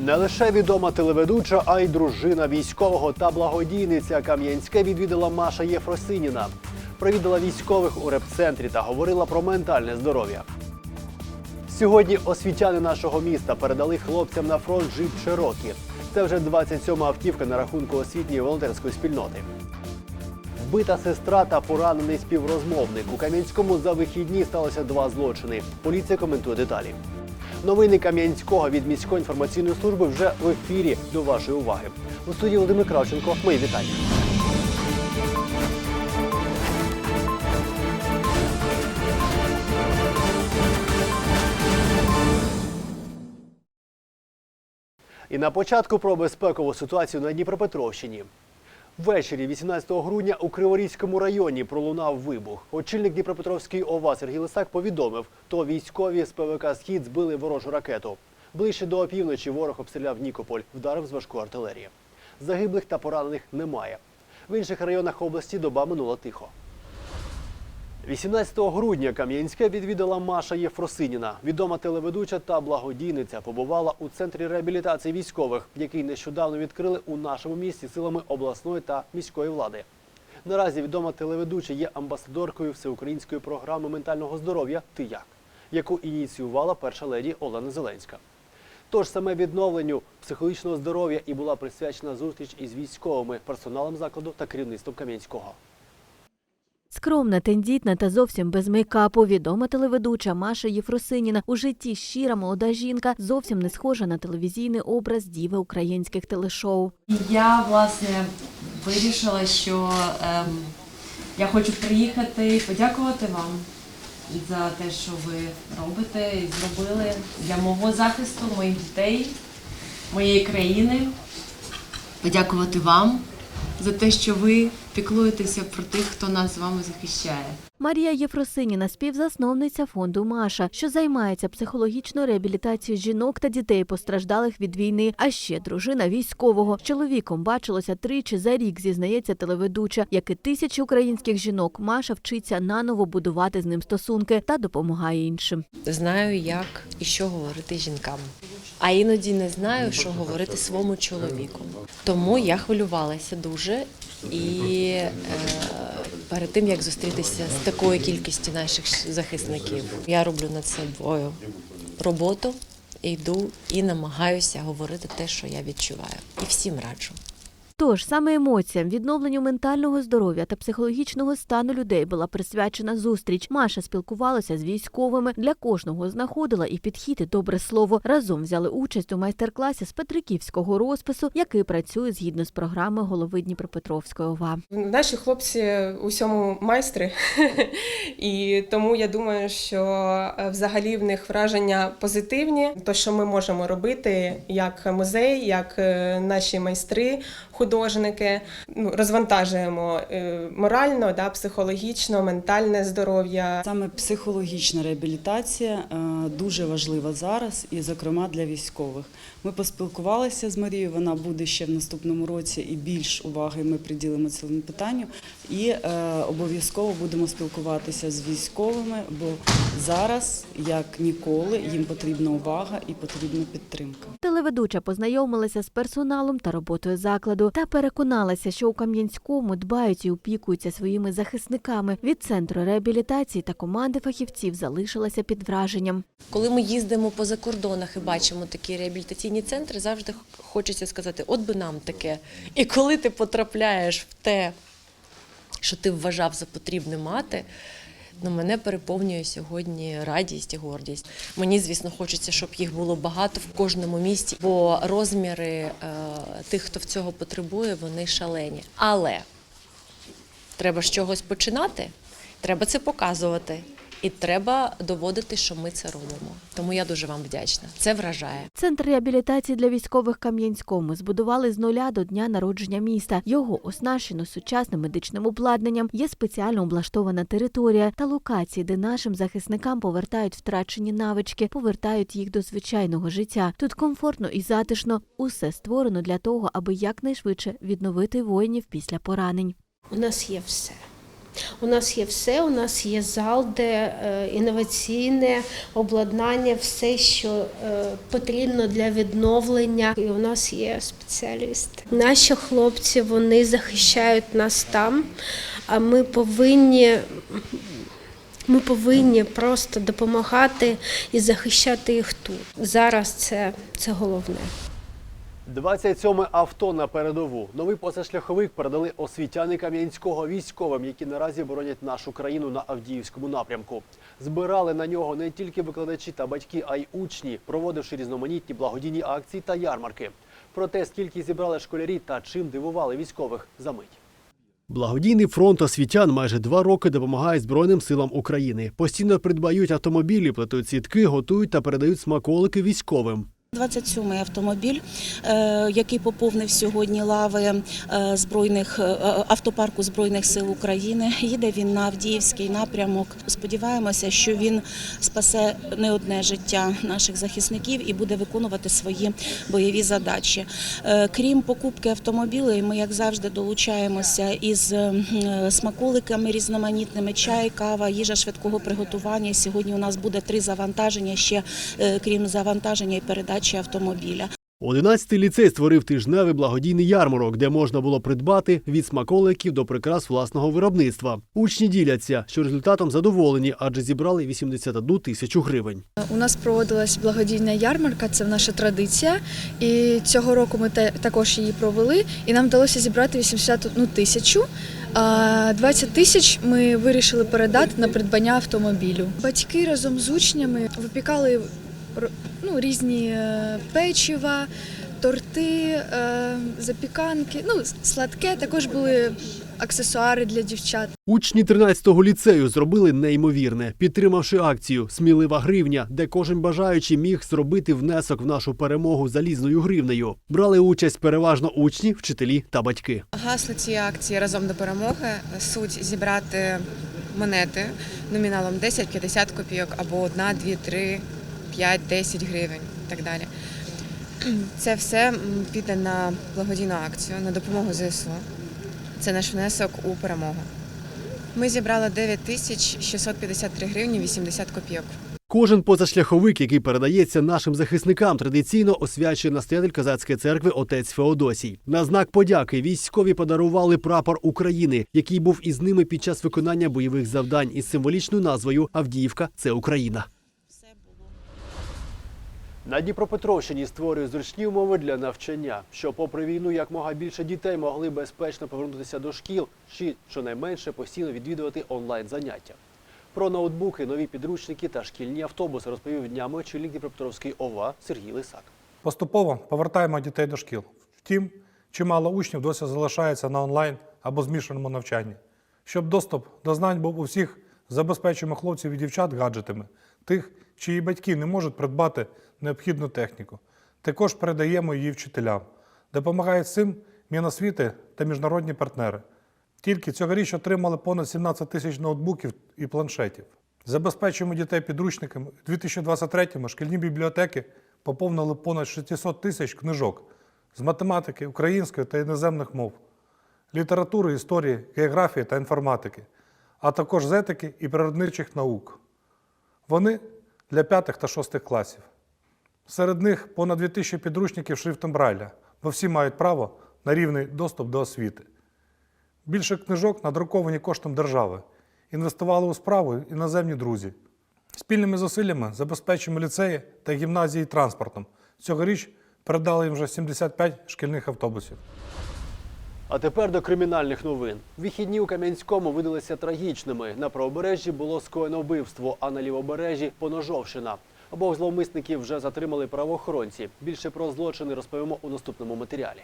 Не лише відома телеведуча, а й дружина військового та благодійниця Кам'янське відвідала Маша Єфросиніна. Провідала військових у репцентрі та говорила про ментальне здоров'я. Сьогодні освітяни нашого міста передали хлопцям на фронт джип Чирокі. Це вже 27-ма автівка на рахунку освітньої волонтерської спільноти. Вбита сестра та поранений співрозмовник. У Кам'янському за вихідні сталося два злочини. Поліція коментує деталі. Новини Кам'янського від міської інформаційної служби вже в ефірі. До вашої уваги. У студії Володимир Кравченко. Мої вітання. І на початку про безпекову ситуацію на Дніпропетровщині. Ввечері 18 грудня у Криворізькому районі пролунав вибух. Очільник Дніпропетровської ОВА Сергій Лисак повідомив, то військові з ПВК Схід збили ворожу ракету. Ближче до опівночі ворог обстріляв Нікополь, вдарив з важкої артилерії. Загиблих та поранених немає. В інших районах області доба минула тихо. 18 грудня Кам'янське відвідала Маша Єфросиніна. Відома телеведуча та благодійниця побувала у центрі реабілітації військових, який нещодавно відкрили у нашому місті силами обласної та міської влади. Наразі відома телеведуча є амбасадоркою всеукраїнської програми ментального здоров'я Ти як, яку ініціювала перша леді Олена Зеленська. Тож саме відновленню психологічного здоров'я і була присвячена зустріч із військовими, персоналом закладу та керівництвом Кам'янського. Скромна, тендітна та зовсім без мейкапу. Відома телеведуча Маша Єфросиніна у житті щира молода жінка, зовсім не схожа на телевізійний образ діви українських телешоу. Я власне вирішила, що ем, я хочу приїхати і подякувати вам за те, що ви робите і зробили для мого захисту, моїх дітей, моєї країни. Подякувати вам за те, що ви піклуєтеся про тих, хто нас з вами захищає. Марія Єфросиніна, співзасновниця фонду Маша, що займається психологічною реабілітацією жінок та дітей, постраждалих від війни. А ще дружина військового. З чоловіком бачилося тричі за рік, зізнається телеведуча. Як і тисячі українських жінок, Маша вчиться наново будувати з ним стосунки та допомагає іншим. знаю, як і що говорити жінкам. А іноді не знаю, що говорити своєму чоловіку. Тому я хвилювалася дуже і е, перед тим як зустрітися з такою кількістю наших захисників, я роблю над собою роботу, йду і намагаюся говорити те, що я відчуваю. І всім раджу. Тож саме емоціям, відновленню ментального здоров'я та психологічного стану людей була присвячена зустріч. Маша спілкувалася з військовими. Для кожного знаходила і підхід, і добре слово. Разом взяли участь у майстер-класі з Петриківського розпису, який працює згідно з програми голови Дніпропетровської ОВА. Наші хлопці усьому майстри, і тому я думаю, що е, взагалі в них враження позитивні. То, що ми можемо робити як музей, як е, наші майстри, художники, ну, розвантажуємо е, морально, да, психологічно, ментальне здоров'я. Саме психологічна реабілітація е, дуже важлива зараз, і, зокрема, для військових. Ми поспілкувалися з Марією. Вона буде ще в наступному році, і більш уваги ми приділимо цьому питанню. І е, обов'язково будемо спілкуватися з військовими, бо зараз, як ніколи, їм потрібна увага і потрібна підтримка. Телеведуча познайомилася з персоналом та роботою закладу та переконалася, що у Кам'янському дбають і опікуються своїми захисниками. Від центру реабілітації та команди фахівців залишилася під враженням. Коли ми їздимо по закордонах і бачимо такі реабілітаційні центри, завжди хочеться сказати, от би нам таке. І коли ти потрапляєш в те, що ти вважав за потрібне мати. Ну, мене переповнює сьогодні радість і гордість. Мені, звісно, хочеться, щоб їх було багато в кожному місті, бо розміри е, тих, хто в цього потребує, вони шалені. Але треба з чогось починати, треба це показувати. І треба доводити, що ми це робимо. Тому я дуже вам вдячна. Це вражає. Центр реабілітації для військових Кам'янському збудували з нуля до дня народження міста. Його оснащено сучасним медичним обладнанням. Є спеціально облаштована територія та локації, де нашим захисникам повертають втрачені навички, повертають їх до звичайного життя. Тут комфортно і затишно. Усе створено для того, аби якнайшвидше відновити воїнів після поранень. У нас є все. У нас є все, у нас є зал, де е, інноваційне обладнання, все, що е, потрібно для відновлення. І у нас є спеціалісти. Наші хлопці вони захищають нас там, а ми повинні. Ми повинні просто допомагати і захищати їх тут. Зараз це, це головне. 27 авто на передову. Новий позашляховик передали освітяни Кам'янського військовим, які наразі боронять нашу країну на Авдіївському напрямку. Збирали на нього не тільки викладачі та батьки, а й учні, проводивши різноманітні благодійні акції та ярмарки. Про те, скільки зібрали школярі та чим дивували військових за мить. Благодійний фронт освітян майже два роки допомагає Збройним силам України. Постійно придбають автомобілі, плетуть сітки, готують та передають смаколики військовим. 27-й автомобіль, е, який поповнив сьогодні лави е, збройних е, автопарку збройних сил України. Їде він на Авдіївський напрямок. Сподіваємося, що він спасе не одне життя наших захисників і буде виконувати свої бойові задачі. Крім покупки автомобілів, ми як завжди долучаємося із смаколиками різноманітними чай, кава, їжа швидкого приготування. Сьогодні у нас буде три завантаження ще крім завантаження і передачі автомобіля. 11-й ліцей створив тижневий благодійний ярмарок, де можна було придбати від смаколиків до прикрас власного виробництва. Учні діляться, що результатом задоволені, адже зібрали 81 тисячу гривень. У нас проводилась благодійна ярмарка, це наша традиція. І цього року ми також її провели, і нам вдалося зібрати 81 тисячу. А 20 тисяч ми вирішили передати на придбання автомобілю. Батьки разом з учнями випікали ну, різні е, печива, торти, е, запіканки, ну, сладке, також були аксесуари для дівчат. Учні 13-го ліцею зробили неймовірне, підтримавши акцію Смілива гривня, де кожен бажаючий міг зробити внесок в нашу перемогу залізною гривнею. Брали участь переважно учні, вчителі та батьки. Гасло цієї акції разом до перемоги. Суть зібрати монети номіналом 10-50 копійок або 1, 2, 3, 5, 10 гривень і так далі. Це все піде на благодійну акцію, на допомогу ЗСУ. Це наш внесок у перемогу. Ми зібрали 9 тисяч 653 гривні 80 копійок. Кожен позашляховик, який передається нашим захисникам, традиційно освячує настоятель козацької церкви отець Феодосій. На знак подяки військові подарували прапор України, який був із ними під час виконання бойових завдань із символічною назвою Авдіївка це Україна. На Дніпропетровщині створюють зручні умови для навчання, щоб попри війну якмога більше дітей могли безпечно повернутися до шкіл чи щонайменше постійно відвідувати онлайн заняття. Про ноутбуки, нові підручники та шкільні автобуси розповів днями очільник Дніпропетровської ОВА Сергій Лисак. Поступово повертаємо дітей до шкіл. Втім, чимало учнів досі залишається на онлайн або змішаному навчанні. Щоб доступ до знань був у всіх, забезпечуємо хлопців і дівчат гаджетами, тих, чиї батьки не можуть придбати необхідну техніку. Також передаємо її вчителям. Допомагають цим Міносвіти та міжнародні партнери. Тільки цьогоріч отримали понад 17 тисяч ноутбуків і планшетів. Забезпечуємо дітей підручниками. У 2023-му шкільні бібліотеки поповнили понад 600 тисяч книжок з математики, української та іноземних мов, літератури, історії, географії та інформатики, а також з етики і природничих наук. Вони для п'ятих та шостих класів. Серед них понад 2000 підручників шрифтом Брайля, бо всі мають право на рівний доступ до освіти. Більше книжок надруковані коштом держави. Інвестували у справу іноземні друзі. Спільними зусиллями забезпечуємо ліцеї та гімназії транспортом. Цьогоріч передали їм вже 75 шкільних автобусів. А тепер до кримінальних новин. Вихідні у Кам'янському видалися трагічними. На правобережжі було скоєно вбивство, а на лівобережжі поножовщина. Обох зловмисників вже затримали правоохоронці. Більше про злочини розповімо у наступному матеріалі.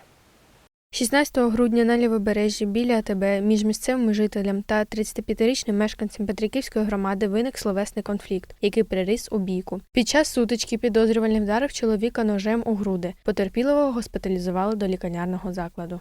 16 грудня на лівобережжі біля АТБ між місцевими жителем та 35-річним мешканцем Петриківської громади виник словесний конфлікт, який переріс у бійку. Під час сутички підозрювальний вдарив чоловіка ножем у груди. Потерпілого госпіталізували до лікарняного закладу.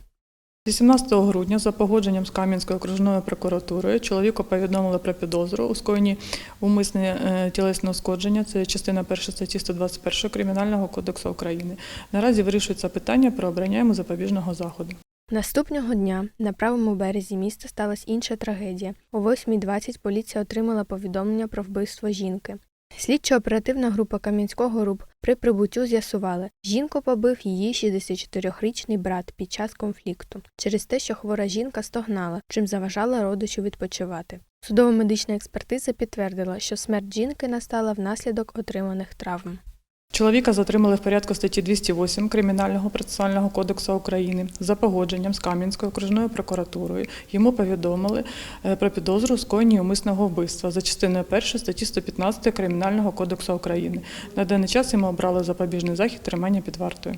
18 грудня за погодженням з Кам'янською окружною прокуратурою чоловіку повідомили про підозру у скоєнні умисне е, тілесне ушкодження. Це частина 1 статті 121 Кримінального кодексу України. Наразі вирішується питання про обрання йому запобіжного заходу. Наступного дня на правому березі міста сталася інша трагедія. О 8.20 поліція отримала повідомлення про вбивство жінки. Слідчо-оперативна група Кам'янського РУБ при прибуттю з'ясували, жінку побив її 64-річний брат під час конфлікту через те, що хвора жінка стогнала, чим заважала родичу відпочивати. Судово-медична експертиза підтвердила, що смерть жінки настала внаслідок отриманих травм. Чоловіка затримали в порядку статті 208 Кримінального процесуального кодексу України за погодженням з Кам'янською окружною прокуратурою. Йому повідомили е, про підозру скоєнні умисного вбивства за частиною 1 статті 115 Кримінального кодексу України. На даний час йому обрали запобіжний захід тримання під вартою.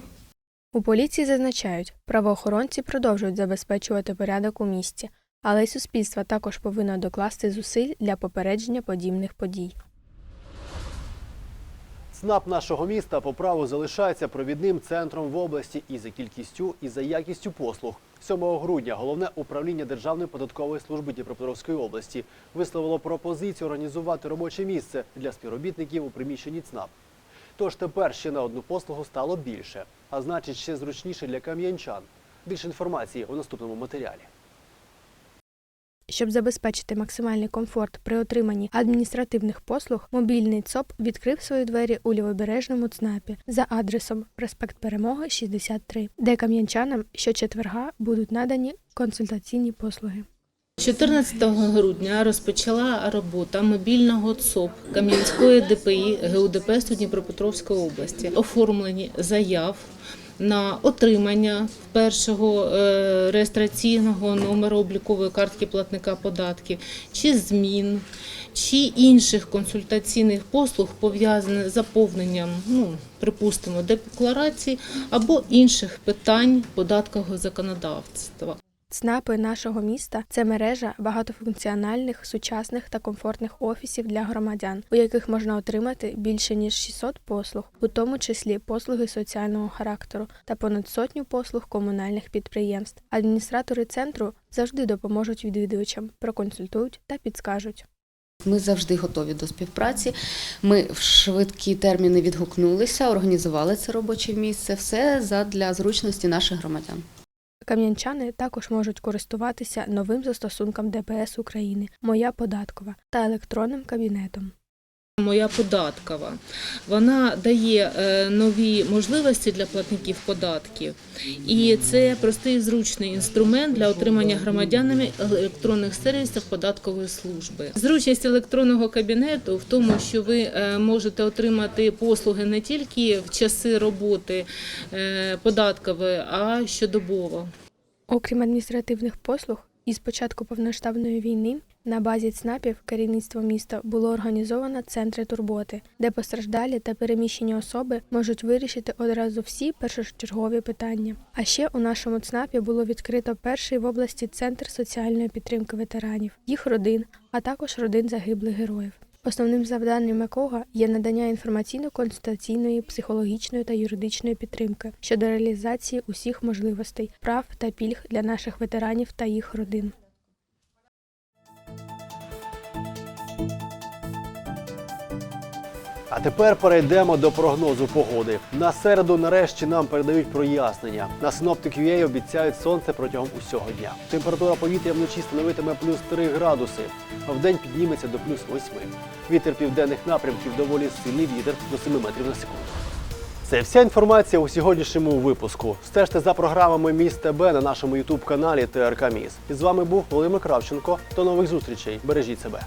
У поліції зазначають, правоохоронці продовжують забезпечувати порядок у місті, але й суспільство також повинно докласти зусиль для попередження подібних подій. ЦНАП нашого міста по праву залишається провідним центром в області і за кількістю, і за якістю послуг. 7 грудня головне управління Державної податкової служби Дніпропетровської області висловило пропозицію організувати робоче місце для співробітників у приміщенні ЦНАП. Тож тепер ще на одну послугу стало більше, а значить ще зручніше для кам'янчан. Більше інформації у наступному матеріалі. Щоб забезпечити максимальний комфорт при отриманні адміністративних послуг, мобільний ЦОП відкрив свої двері у лівобережному ЦНАПі за адресом Проспект Перемоги 63, де кам'янчанам щочетверга будуть надані консультаційні послуги. 14 грудня розпочала робота мобільного ЦОП Кам'янської ДПІ ГУДП Дніпропетровської області. Оформлені заяв на отримання першого е, реєстраційного номеру облікової картки платника податків чи змін. Чи інших консультаційних послуг пов'язаних з заповненням, ну припустимо, декларації або інших питань податкового законодавства. ЦНАПи нашого міста це мережа багатофункціональних, сучасних та комфортних офісів для громадян, у яких можна отримати більше ніж 600 послуг, у тому числі послуги соціального характеру та понад сотню послуг комунальних підприємств. Адміністратори центру завжди допоможуть відвідувачам, проконсультують та підскажуть. Ми завжди готові до співпраці. Ми в швидкі терміни відгукнулися, організували це робоче місце. Все задля зручності наших громадян. Кам'янчани також можуть користуватися новим застосунком ДПС України Моя податкова та електронним кабінетом. Моя податкова вона дає е, нові можливості для платників податків, і це простий зручний інструмент для отримання громадянами електронних сервісів податкової служби. Зручність електронного кабінету в тому, що ви е, можете отримати послуги не тільки в часи роботи е, податкової, а щодобово. Окрім адміністративних послуг, із початку повноштабної війни на базі ЦНАПів керівництво міста було організовано центри турботи, де постраждалі та переміщені особи можуть вирішити одразу всі першочергові питання. А ще у нашому ЦНАПі було відкрито перший в області центр соціальної підтримки ветеранів, їх родин, а також родин загиблих героїв. Основним завданням якого є надання інформаційно-консультаційної, психологічної та юридичної підтримки щодо реалізації усіх можливостей, прав та пільг для наших ветеранів та їх родин. А тепер перейдемо до прогнозу погоди. На середу нарешті нам передають прояснення. На Synoptic.ua обіцяють сонце протягом усього дня. Температура повітря вночі становитиме плюс 3 градуси, а вдень підніметься до плюс 8. Вітер південних напрямків доволі сильний вітер до 7 метрів на секунду. Це вся інформація у сьогоднішньому випуску. Стежте за програмами Міст ТБ на нашому ютуб каналі ТРК Міс. І з вами був Володимир Кравченко. До нових зустрічей. Бережіть себе.